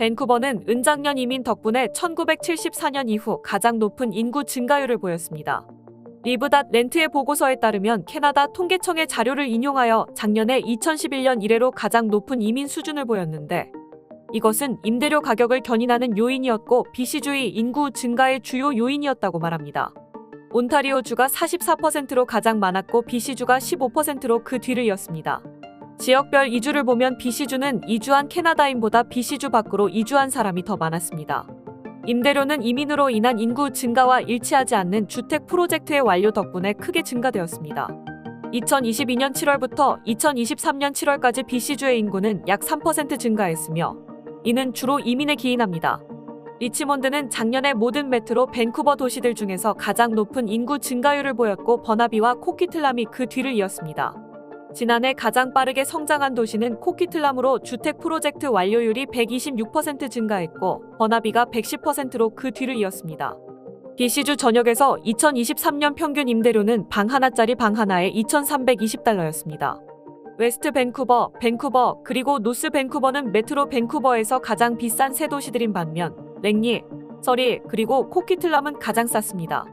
밴쿠버는 은장년 이민 덕분에 1974년 이후 가장 높은 인구 증가율을 보였습니다. 리브닷 렌트의 보고서에 따르면 캐나다 통계청의 자료를 인용하여 작년에 2011년 이래로 가장 높은 이민 수준을 보였는데 이것은 임대료 가격을 견인하는 요인이었고 BC주의 인구 증가의 주요 요인이었다고 말합니다. 온타리오주가 44%로 가장 많았고 BC주가 15%로 그 뒤를 이었습니다. 지역별 이주를 보면 BC주는 이주한 캐나다인보다 BC주 밖으로 이주한 사람이 더 많았습니다. 임대료는 이민으로 인한 인구 증가와 일치하지 않는 주택 프로젝트의 완료 덕분에 크게 증가되었습니다. 2022년 7월부터 2023년 7월까지 BC주의 인구는 약 3% 증가했으며 이는 주로 이민에 기인합니다. 리치몬드는 작년에 모든 메트로 밴쿠버 도시들 중에서 가장 높은 인구 증가율을 보였고 버나비와 코키틀람이 그 뒤를 이었습니다. 지난해 가장 빠르게 성장한 도시는 코키틀람으로 주택 프로젝트 완료율이 126% 증가했고 버나비가 110%로 그 뒤를 이었습니다. BC주 전역에서 2023년 평균 임대료는 방 하나짜리 방 하나에 2,320달러였습니다. 웨스트 밴쿠버, 밴쿠버, 그리고 노스 밴쿠버는 메트로 밴쿠버에서 가장 비싼 세 도시들인 반면 랭리, 서리, 그리고 코키틀람은 가장 쌌습니다.